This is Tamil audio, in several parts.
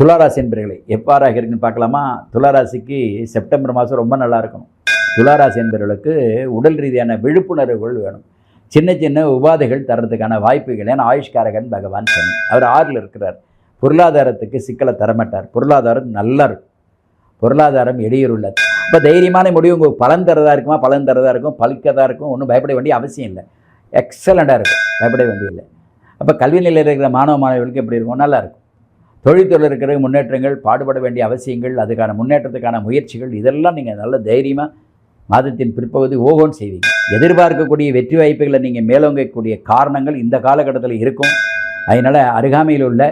துளாராசி என்பர்களை எவ்வாறாக இருக்குன்னு பார்க்கலாமா? துளாராசிக்கு செப்டம்பர் மாதம் ரொம்ப நல்லா இருக்கணும். துளாராசி என்பவர்களுக்கு உடல் ரீதியான விழிப்புணர்வுகள் வேணும். சின்ன சின்ன உபாதைகள் தர்றதுக்கான வாய்ப்புகள் ஏன்னா ஆயுஷ்காரகன் பகவான் சனி. அவர் ஆறில் இருக்கிறார். பொருளாதாரத்துக்கு சிக்கலை தரமாட்டார். பொருளாதாரம் நல்லா இருக்கும். பொருளாதாரம் இடையூறுள்ளது இப்போ தைரியமான முடிவு உங்களுக்கு பலன் தரதாக இருக்குமா? பலன் தரதாக இருக்கும். பழுக்கதாக இருக்கும். ஒன்றும் பயப்பட வேண்டிய அவசியம் இல்லை. எக்ஸலண்ட்டாக இருக்கும். பயப்பட வேண்டியதில்லை அப்போ கல்வி நிலையில் இருக்கிற மாணவ மாணவிகளுக்கு எப்படி இருக்கும்? நல்லாயிருக்கும் தொழில்துறையில் இருக்கிற முன்னேற்றங்கள் பாடுபட வேண்டிய அவசியங்கள் அதுக்கான முன்னேற்றத்துக்கான முயற்சிகள் இதெல்லாம் நீங்கள் நல்ல தைரியமாக மாதத்தின் பிற்பகுதி ஓகோன்னு செய்வீங்க. எதிர்பார்க்கக்கூடிய வெற்றி வாய்ப்புகளை நீங்கள் மேலோங்கக்கூடிய காரணங்கள் இந்த காலகட்டத்தில் இருக்கும். அதனால் அருகாமையில் உள்ள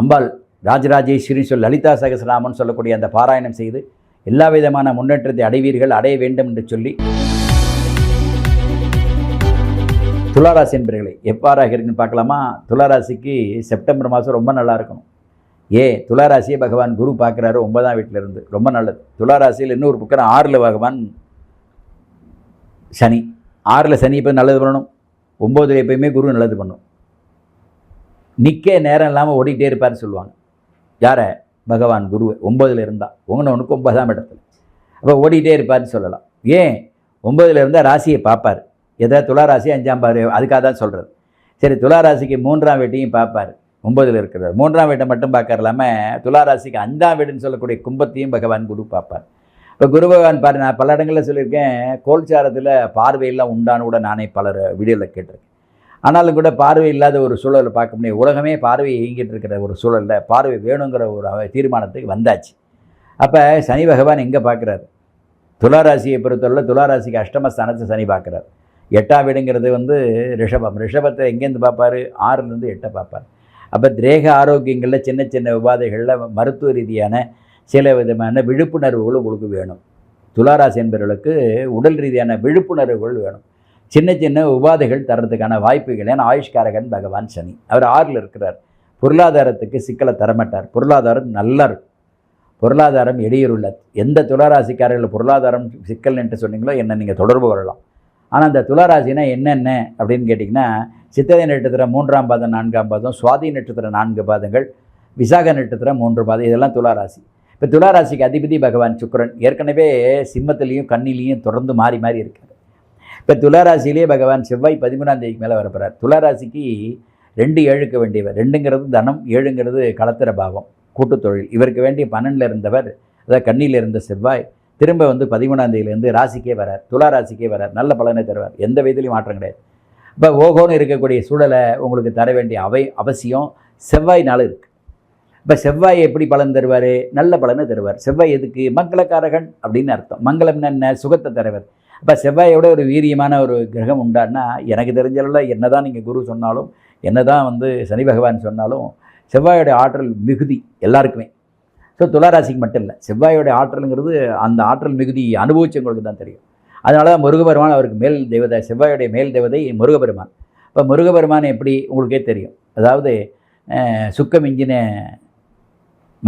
அம்பாள் ராஜராஜேஸ்வரின்னு சொல் லலிதா சகசராமன் சொல்லக்கூடிய அந்த பாராயணம் செய்து எல்லா விதமான முன்னேற்றத்தை அடைவீர்கள் அடைய வேண்டும் என்று சொல்லி துளாராசி என்பர்களை எவ்வாறாக இருக்குன்னு பார்க்கலாமா? துளாராசிக்கு செப்டம்பர் மாதம் ரொம்ப நல்லா இருக்கணும். ஏ துளாராசியை பகவான் குரு பார்க்குறாரு ஒன்பதாம் வீட்டில் இருந்து ரொம்ப நல்லது. துளாராசியில் இன்னொரு பக்கம் ஆறில் பகவான் சனி. ஆறில் சனி இப்போ நல்லது பண்ணணும்? ஒம்போதில் எப்பயுமே குரு நல்லது பண்ணும். நிற்க நேரம் இல்லாமல் ஓடிக்கிட்டே இருப்பார்னு சொல்லுவாங்க. யாரை? பகவான் குரு. ஒம்பதில் இருந்தால் உங்கனவனுக்கு ஒன்பதாம் இடத்துல. அப்போ ஓடிக்கிட்டே இருப்பார்னு சொல்லலாம். ஏன்? ஒம்பதில் இருந்தால் ராசியை பார்ப்பார். எதாவது துளாராசி அஞ்சாம் பாரு அதுக்காக தான் சொல்கிறது சரி துளாராசிக்கு மூன்றாம் வீட்டையும் பார்ப்பார். ஒம்பதில் இருக்கிறார். மூன்றாம் வீட்டை மட்டும் பார்க்கற இல்லாமல் துளாராசிக்கு அஞ்சாம் வீடுன்னு சொல்லக்கூடிய கும்பத்தையும் பகவான் குரு பார்ப்பார். இப்போ குரு பகவான் பாரு நான் பல இடங்களில் சொல்லியிருக்கேன். கோல்சாரத்தில் பார்வையெல்லாம் உண்டானு கூட நானே பலர் வீடியோவில் கேட்டிருக்கேன். ஆனாலும் கூட பார்வை இல்லாத ஒரு சூழலை பார்க்க முடியும். உலகமே பார்வை இயங்கிட்டு இருக்கிற ஒரு சூழலில் பார்வை வேணுங்கிற ஒரு அவ- தீர்மானத்துக்கு வந்தாச்சு. அப்போ சனி பகவான் எங்கே பார்க்குறாரு? துளாராசியை பொறுத்தவரை துளாராசிக்கு அஷ்டமஸ்தானத்தை சனி பார்க்குறாரு. எட்டாம் வீடுங்கிறது வந்து ரிஷபம். ரிஷபத்தை எங்கேருந்து பார்ப்பாரு? ஆறுலேருந்து எட்டை பார்ப்பார். அப்போ திரேக ஆரோக்கியங்களில் சின்ன சின்ன உபாதைகளில் மருத்துவ ரீதியான சில விதமான விழிப்புணர்வுகள் உங்களுக்கு வேணும். துளாராசி என்பவர்களுக்கு உடல் ரீதியான விழிப்புணர்வுகள் வேணும். சின்ன சின்ன உபாதைகள் தர்றதுக்கான வாய்ப்புகள் ஏன்னா ஆயுஷ்காரகன் பகவான் சனி. அவர் ஆறில் இருக்கிறார். பொருளாதாரத்துக்கு சிக்கலை தரமாட்டார். பொருளாதாரம் நல்லா இருக்கும் பொருளாதாரம் இடையூறுள்ள எந்த துளாராசிக்காரர்கள் பொருளாதாரம் சிக்கல் என்று சொன்னீங்களோ என்ன நீங்கள் தொடர்பு கொள்ளலாம். ஆனால் அந்த துளாராசினா என்னென்ன அப்படின்னு கேட்டிங்கன்னா சித்திரை நட்சத்திரம் மூன்றாம் பாதம் நான்காம் பாதம் சுவாதி நட்சத்திரம் நான்கு பாதங்கள் விசாக நட்சத்திரம் மூன்று பாதம் இதெல்லாம் துளாராசி. இப்போ துளாராசிக்கு அதிபதி பகவான் சுக்கிரன் ஏற்கனவே சிம்மத்திலையும் கண்ணிலையும் தொடர்ந்து மாறி மாறி இருக்கார். இப்போ துளாராசியிலே பகவான் செவ்வாய் பதிமூணாம் தேதிக்கு மேலே வரப்போகிறார் துளாராசிக்கு ரெண்டு ஏழுக்க வேண்டியவர். ரெண்டுங்கிறது தனம் ஏழுங்கிறது களத்திர பாவம் கூட்டுத்தொழில் இவருக்கு வேண்டிய பன்னெண்டில் இருந்தவர் அதாவது கண்ணியில் இருந்த செவ்வாய் திரும்ப வந்து பதிமூணாம் தேதியிலேருந்து ராசிக்கே வரார் துலா ராசிக்கே வரார் நல்ல பலனை தருவார். எந்த விதத்துலையும் மாற்றம் கிடையாது. இப்போ ஓகோன்னு இருக்கக்கூடிய சூழலை உங்களுக்கு தர வேண்டிய அவை அவசியம் செவ்வாய்னால இருக்குது இப்போ செவ்வாய் எப்படி பலன் தருவார்? நல்ல பலனை தருவார். செவ்வாய் எதுக்கு? மங்களக்காரகன் அப்படின்னு அர்த்தம். மங்களம் என்ன? சுகத்தை தருவார். அப்போ செவ்வாயோட ஒரு வீரியமான ஒரு கிரகம் உண்டான்னா எனக்கு தெரிஞ்சளவில் என்ன தான் நீங்கள் குரு சொன்னாலும் என்ன தான் வந்து சனி பகவான் சொன்னாலும் செவ்வாயோட ஆற்றல் மிகுதி எல்லாருக்குமே. ஸோ துளாராசிக்கு மட்டும் இல்லை. செவ்வாயோட ஆற்றலுங்கிறது அந்த ஆற்றல் மிகுதி அனுபவிச்சவங்களுக்கு தான் தெரியும். அதனால தான் முருகபெருமான் அவருக்கு மேல் தேவதை செவ்வாயோடைய மேல் தேவதை முருகபெருமான். இப்போ முருகபெருமான் எப்படி உங்களுக்கே தெரியும். அதாவது சுக்கம் மிஞ்சின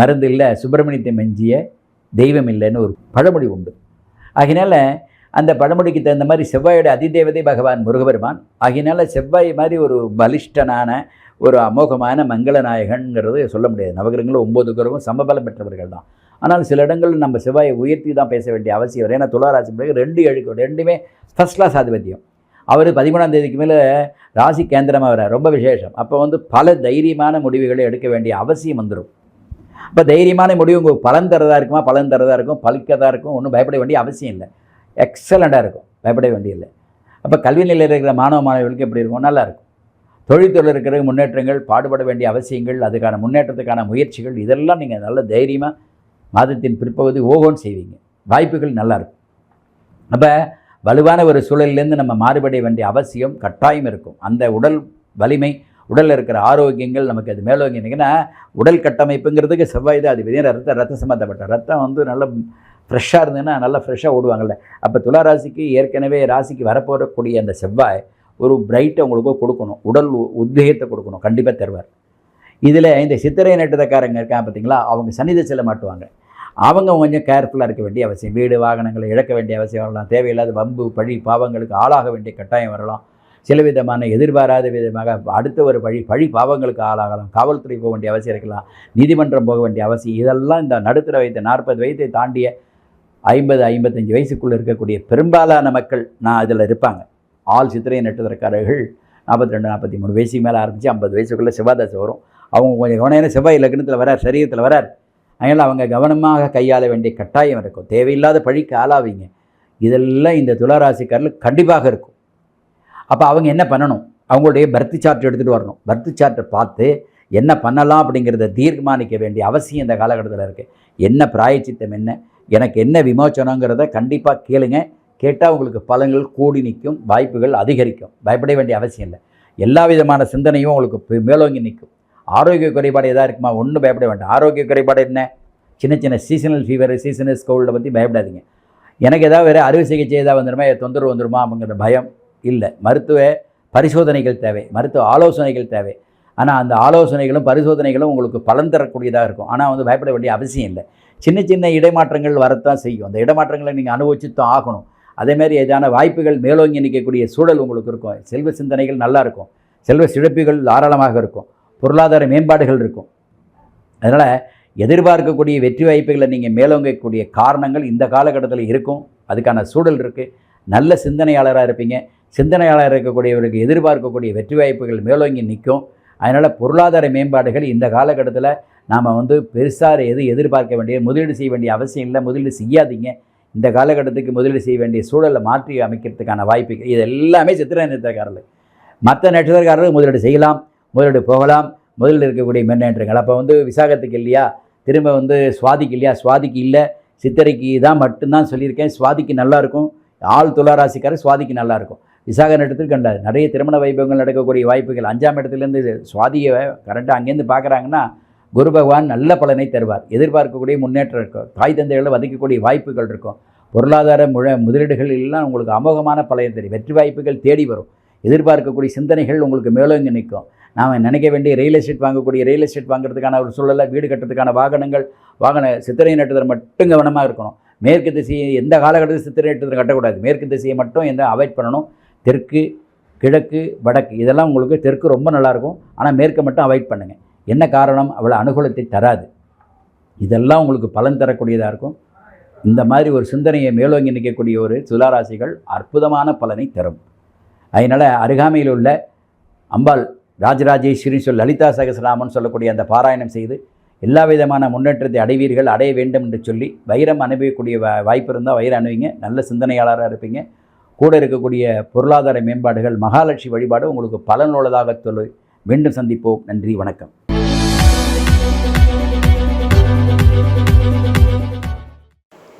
மருந்து இல்லை சுப்பிரமணியத்தை மெஞ்சிய தெய்வம் இல்லைன்னு ஒரு பழமொழி உண்டு. ஆகினால அந்த பழமொழிக்கு தகுந்த மாதிரி செவ்வாயோட அதிதேவதை பகவான் முருகபெருமான். ஆகினால செவ்வாய் மாதிரி ஒரு பலிஷ்டனான ஒரு அமோகமான மங்களநாயகன்கிறது சொல்ல முடியாது. நவகிரகங்களும் ஒம்பது கிரகம் சமபலம் பெற்றவர்கள் தான். ஆனால் சில இடங்களில் நம்ம செவ்வாயை உயர்த்தி தான் பேச வேண்டிய அவசியம் வரும். ஏன்னா துளாராசி பிறகு ரெண்டு எழுக்கு ரெண்டுமே ஃபஸ்ட் கிளாஸ் ஆதிபத்தியம். அவர் பதிமூணாம் தேதிக்கு மேலே ராசி கேந்திரமாக வர ரொம்ப விசேஷம். அப்போ வந்து பல தைரியமான முடிவுகளை எடுக்க வேண்டிய அவசியம் வந்துடும் அப்போ தைரியமான முடிவு உங்களுக்கு பலன் தரதாக இருக்குமா? பலன் தரதாக இருக்கும். பழுக்கதாக இருக்கும். ஒன்றும் பயப்பட வேண்டிய அவசியம் இல்லை. எக்ஸலண்ட்டாக இருக்கும். பயப்பட வேண்டியதில்லை அப்போ கல்வி நிலையில் இருக்கிற மாணவ மாணவிகளுக்கு எப்படி இருக்கும்? நல்லாயிருக்கும் இருக்கும் தொழில்துறையில் இருக்கிற முன்னேற்றங்கள் பாடுபட வேண்டிய அவசியங்கள் அதுக்கான முன்னேற்றத்துக்கான முயற்சிகள் இதெல்லாம் நீங்கள் நல்ல தைரியமாக மாதத்தின் பிற்பகுதி ஓகோன்னு செய்வீங்க. வாய்ப்புகள் நல்லாயிருக்கும் அப்போ வலுவான ஒரு சூழலிலேருந்து நம்ம மாறுபட வேண்டிய அவசியம் கட்டாயம் இருக்கும். அந்த உடல் வலிமை உடலில் இருக்கிற ஆரோக்கியங்கள் நமக்கு அது மேலோங்கினீங்கன்னா உடல் கட்டமைப்புங்கிறதுக்கு செவ்வாய் தான் அது வெளியே ரத்த ரத்தம் சம்மந்தப்பட்ட ரத்தம் வந்து நல்ல ஃப்ரெஷ்ஷாக இருந்ததுன்னா நல்லா ஃப்ரெஷ்ஷாக ஓடுவாங்கள்ல அப்போ துளா ராசிக்கு ஏற்கனவே ராசிக்கு வரப்போகக்கூடிய அந்த செவ்வாய் ஒரு பிரைட்டை உங்களுக்கு கொடுக்கணும். உடல் உத்வேகத்தை கொடுக்கணும். கண்டிப்பாக தருவார். இதில் இந்த சித்திரை நட்டுதக்காரங்க இருக்காங்க பார்த்தீங்களா அவங்க சன்னிதை செல்ல மாட்டுவாங்க. அவங்க கொஞ்சம் கேர்ஃபுல்லாக இருக்க வேண்டிய அவசியம். வீடு வாகனங்களை இழக்க வேண்டிய அவசியம் வரலாம். தேவையில்லாத வம்பு பழி பாவங்களுக்கு ஆளாக வேண்டிய கட்டாயம் வரலாம். சில விதமான எதிர்பாராத விதமாக அடுத்த ஒரு வழி பழி பாவங்களுக்கு ஆளாகலாம். காவல்துறை போக வேண்டிய அவசியம் இருக்கலாம். நீதிமன்றம் போக வேண்டிய அவசியம். இதெல்லாம் இந்த நடுத்தர வயது நாற்பது வயதை தாண்டிய ஐம்பது ஐம்பத்தஞ்சு வயசுக்குள்ளே இருக்கக்கூடிய பெரும்பாலான மக்கள் நான் அதில் இருப்பாங்க. ஆள் சித்திரையை நட்டுதற்காரர்கள் நாற்பத்தி ரெண்டு நாற்பத்தி மூணு வயசுக்கு மேலே ஆரம்பித்து ஐம்பது வயசுக்குள்ளே செவ்வாதசை வரும். அவங்க கொஞ்சம் கவனம் செவ்வாய் லக்னத்தில் வரார் சரீரத்தில் வரார். அதனால் அவங்க கவனமாக கையாள வேண்டிய கட்டாயம் இருக்கும். தேவையில்லாத பழிக்கு ஆளாவீங்க. இதெல்லாம் இந்த துளாராசிக்காரில் கண்டிப்பாக இருக்கும். அப்போ அவங்க என்ன பண்ணணும்? அவங்களுடைய பர்த் சார்ட் எடுத்துகிட்டு வரணும். பர்த் சார்ட்டை பார்த்து என்ன பண்ணலாம் அப்படிங்கிறத தீர்மானிக்க வேண்டிய அவசியம் இந்த காலகட்டத்தில் இருக்குது என்ன பிராயச்சித்தம் என்ன? எனக்கு என்ன விமோச்சனங்கிறத கண்டிப்பாக கேளுங்கள் கேட்டால் உங்களுக்கு பலன்கள் கூடி நிற்கும் வாய்ப்புகள் அதிகரிக்கும். பயப்பட வேண்டிய அவசியம் இல்லை. எல்லா விதமான சிந்தனையும் உங்களுக்கு மேலோங்கி நிற்கும். ஆரோக்கிய குறைபாடு எதாக இருக்குமா? ஒன்றும் பயப்பட வேண்டாம். ஆரோக்கிய குறைபாடு என்ன? சின்ன சின்ன சீசனல் ஃபீவர் சீசனல் கோல்டை பற்றி பயப்படாதீங்க. எனக்கு ஏதாவது வேறு அறுவை சிகிச்சை ஏதாவது வந்துடுமா தொந்தரவு வந்துடுமா அப்படிங்கிற பயம் இல்லை. மருத்துவ பரிசோதனைகள் தேவை. மருத்துவ ஆலோசனைகள் தேவை. ஆனால் அந்த ஆலோசனைகளும் பரிசோதனைகளும் உங்களுக்கு பலன் தரக்கூடியதாக இருக்கும். ஆனால் வந்து பயப்பட வேண்டிய அவசியம் இல்லை. சின்ன சின்ன இடைமாற்றங்கள் வரத்தான் செய்யும். அந்த இடமாற்றங்களை நீங்கள் அனுபவிச்சு தான் ஆகணும். அதேமாதிரி ஏதான வாய்ப்புகள் மேலோங்கி நிற்கக்கூடிய சூழல் உங்களுக்கு இருக்கும். செல்வ சிந்தனைகள் நல்லா இருக்கும். செல்வ சிழப்புகள் தாராளமாக இருக்கும். பொருளாதார மேம்பாடுகள் இருக்கும். அதனால் எதிர்பார்க்கக்கூடிய வெற்றி வாய்ப்புகளை நீங்கள் மேலோங்கக்கூடிய காரணங்கள் இந்த காலகட்டத்தில் இருக்கும். அதுக்கான சூழல் இருக்குது நல்ல சிந்தனையாளராக இருப்பீங்க. சிந்தனையாளராக இருக்கக்கூடியவருக்கு எதிர்பார்க்கக்கூடிய வெற்றி வாய்ப்புகள் மேலோங்கி நிற்கும். அதனால் பொருளாதார மேம்பாடுகள் இந்த காலகட்டத்தில் நாம் வந்து பெருசாக எது எதிர்பார்க்க வேண்டிய முதலீடு செய்ய வேண்டிய அவசியம் இல்லை. முதலீடு செய்யாதீங்க. இந்த காலகட்டத்துக்கு முதலீடு செய்ய வேண்டிய சூழலை மாற்றி அமைக்கிறதுக்கான வாய்ப்புகள் இது எல்லாமே சித்திரை நட்சத்திரக்காரர்கள் மற்ற நட்சத்திரக்காரர்கள் முதலீடு செய்யலாம் முதலீடு போகலாம் முதலில் இருக்கக்கூடிய முன்னேற்றங்கள். அப்போ வந்து விசாகத்துக்கு இல்லையா? திரும்ப வந்து சுவாதிக்கு இல்லையா? சுவாதிக்கு இல்லை. சித்திரைக்கு தான் மட்டும்தான் சொல்லியிருக்கேன். சுவாதிக்கு நல்லாயிருக்கும் ஆள் துளாராசிக்காரர் சுவாதிக்கு நல்லாயிருக்கும் விசாக நட்டத்துக்கு கண்டாது நிறைய திருமண வைபவங்கள் நடக்கக்கூடிய வாய்ப்புகள். அஞ்சாம் இடத்துலேருந்து சுவாதியை கரெக்டாக அங்கேருந்து பார்க்குறாங்கன்னா குரு பகவான் நல்ல பலனை தருவார். எதிர்பார்க்கக்கூடிய முன்னேற்றம் இருக்கும். தாய் தந்தைகளை வதைக்கக்கூடிய வாய்ப்புகள் இருக்கும். பொருளாதார முழ முதலீடுகள் எல்லாம் உங்களுக்கு அமோகமான பலன் தெரியும் வெற்றி வாய்ப்புகள் தேடி வரும். எதிர்பார்க்கக்கூடிய சிந்தனைகள் உங்களுக்கு மேலோங்கி நிற்கும். நாம் நினைக்க வேண்டிய ரியல் எஸ்டேட் வாங்கக்கூடிய ரியல் எஸ்டேட் வாங்குறதுக்கான ஒரு சூழலை வீடு கட்டுறதுக்கான வாகனங்கள் வாகன சித்திரை நட்டுதல் மட்டும் கவனமாக இருக்கணும். மேற்கு திசையை எந்த காலகட்டத்தில் சித்திரை நட்டுதல் கட்டக்கூடாது. மேற்கு திசையை மட்டும் எந்த அவாய்ட் பண்ணணும். தெற்கு கிழக்கு வடக்கு இதெல்லாம் உங்களுக்கு தெற்கு ரொம்ப நல்லாயிருக்கும் ஆனால் மேற்கை மட்டும் அவாய்ட் பண்ணுங்கள் என்ன காரணம்? அவ்வளோ அனுகூலத்தை தராது. இதெல்லாம் உங்களுக்கு பலன் தரக்கூடியதாக இருக்கும். இந்த மாதிரி ஒரு சிந்தனையை மேலோங்கி நிற்கக்கூடிய ஒரு துலாராசிகள் அற்புதமான பலனை தரும். அதனால் அருகாமையில் உள்ள அம்பாள் ராஜராஜேஸ்வரி சொல் லலிதா சகசராமன் சொல்லக்கூடிய அந்த பாராயணம் செய்து எல்லா விதமான முன்னேற்றத்தை அடைவீர்கள் அடைய வேண்டும் என்று சொல்லி வைரம் அனுபவிக்கக்கூடிய வாய்ப்பு இருந்தால் வைரம் அணுவிங்க நல்ல சிந்தனையாளராக இருப்பீங்க. கூட இருக்கக்கூடிய பொருளாதார மேம்பாடுகள் மகாலட்சுமி வழிபாடு உங்களுக்கு பலனுள்ளதாக சொல்லி. மீண்டும் சந்திப்போம். நன்றி வணக்கம்.